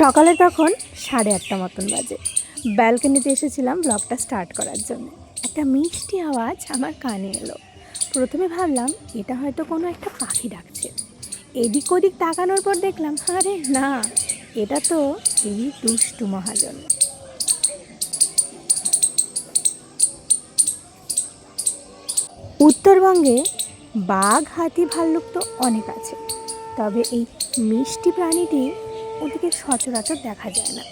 সকালে তখন সাড়ে আটটা মতন বাজে। ব্যালকনিতে এসেছিলাম ব্লগটা স্টার্ট করার জন্য। একটা মিষ্টি আওয়াজ আমার কানে এলো। প্রথমে ভাবলাম, এটা হয়তো কোনো একটা পাখি ডাকছে। এদিক ওদিক তাকানোর পর দেখলাম, আরে না, এটা তো এই দুষ্টু মহাজন। উত্তরবঙ্গে বাঘ, হাতি, ভাল্লুক তো অনেক আছে। তবে এই মিষ্টি প্রাণীটি ওদিকে সচরাচর দেখা যায় না।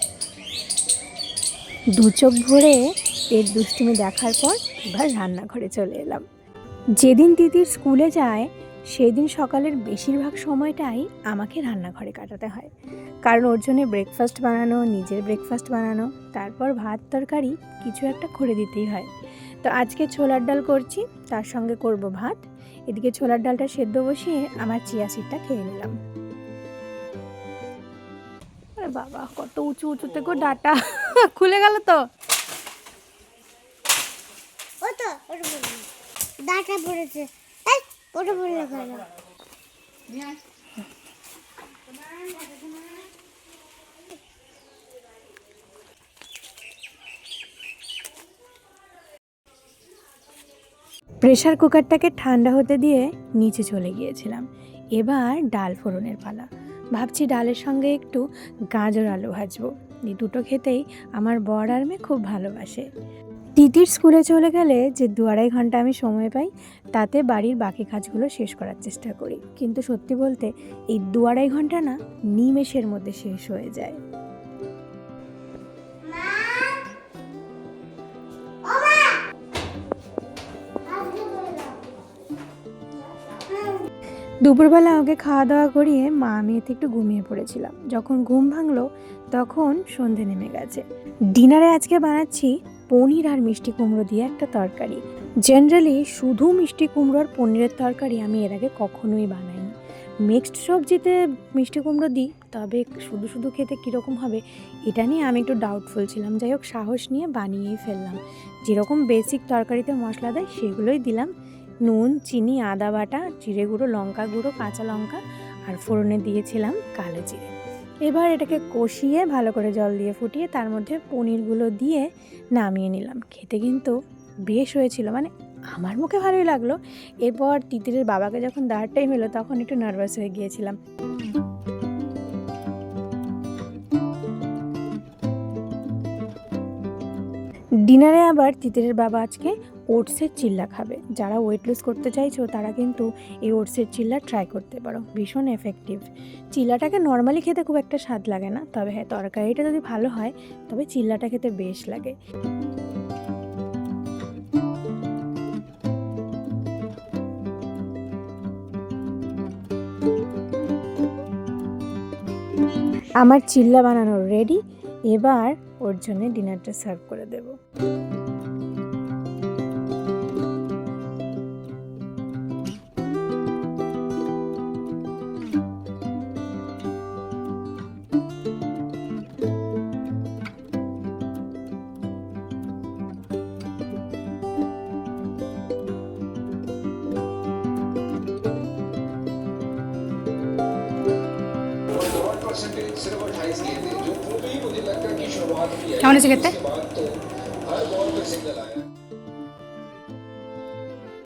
দু চোখ ভরে এর দুষ্টুমি দেখার পর এবার রান্নাঘরে চলে এলাম। যেদিন দিদির স্কুলে যায়, সেদিন সকালের বেশিরভাগ সময়টাই আমাকে রান্নাঘরে কাটাতে হয়। কারণ ওর জন্য ব্রেকফাস্ট বানানো, নিজের ব্রেকফাস্ট বানানো, তারপর ভাত, তরকারি কিছু একটা করে দিতেই হয়। তো আজকে ছোলার ডাল করছি, তার সঙ্গে করব ভাত। এদিকে ছোলার ডালটা সেদ্ধ বসিয়ে আমার চিয়া সিটটা খেয়ে নিলাম। বাবা কত উঁচু উঁচুতে গো ডাটা খুলে গেল তো। ও তো ডাটা পড়েছে এই ওটা বললে কেন প্রেশার কুকারটাকে ঠান্ডা হতে দিয়ে নিচে চলে গিয়েছিলাম। এবার ডাল ফোড়নের পালা। ভাবছি ডালের সঙ্গে একটু গাজর আলু ভাজবো। এই দুটো খেতেই আমার বর আর মেয়ে খুব ভালোবাসে। তিতির স্কুলে চলে গেলে যে দু আড়াই ঘণ্টা আমি সময় পাই, তাতে বাড়ির বাকি কাজগুলো শেষ করার চেষ্টা করি। কিন্তু সত্যি বলতে এই দু আড়াই ঘণ্টা না নিমেষের মধ্যে শেষ হয়ে যায়। দুপুরবেলা ওকে খাওয়া দাওয়া করিয়ে মা আমি এতে একটু ঘুমিয়ে পড়েছিলাম। যখন ঘুম ভাঙলো, তখন সন্ধে নেমে গেছে। ডিনারে আজকে বানাচ্ছি পনির আর মিষ্টি কুমড়ো দিয়ে একটা তরকারি। জেনারেলি শুধু মিষ্টি কুমড়ো আর পনিরের তরকারি আমি এর আগে কখনোই বানাইনি। মিক্সড সবজিতে মিষ্টি কুমড়ো দিই, তবে শুধু শুধু খেতে কীরকম হবে, এটা নিয়ে আমি একটু ডাউটফুল ছিলাম। যাই হোক, সাহস নিয়ে বানিয়েই ফেললাম। যেরকম বেসিক তরকারিতে মশলা দেয়, সেগুলোই দিলাম। নুন, চিনি, আদা বাটা, জিরে গুঁড়ো, লঙ্কা গুঁড়ো, কাঁচা লঙ্কা আর ফোড়নে দিয়েছিলাম কালো জিরে। এবার এটাকে কষিয়ে ভালো করে জল দিয়ে ফুটিয়ে তার মধ্যে পনিরগুলো দিয়ে নামিয়ে নিলাম। খেতে কিন্তু বেশ হয়েছিল মানে আমার মুখে ভালোই লাগল। এরপর তিতিরের বাবাকে যখন দাঁড় টাইম এলো, তখন একটু নার্ভাস হয়ে গিয়েছিলাম। ডিনারে আবার তিতিরের বাবা আজকে ওটসের চিল্লা খাবে। যারা ওয়েট লুজ করতে চাইছো, তারা কিন্তু এই ওটসের চিল্লা ট্রাই করতে পারো। ভীষণ এফেক্টিভ চিল্লাটাকে নর্মালি খেতে খুব একটা স্বাদ লাগে না, তবে হ্যাঁ তরকারিটা যদি ভালো হয়, তবে চিল্লাটা খেতে বেশ লাগে। আমার চিল্লা বানানো রেডি এবার ওর জন্য ডিনারটা সার্ভ করে দেবো। क्या होने से कहते हैं।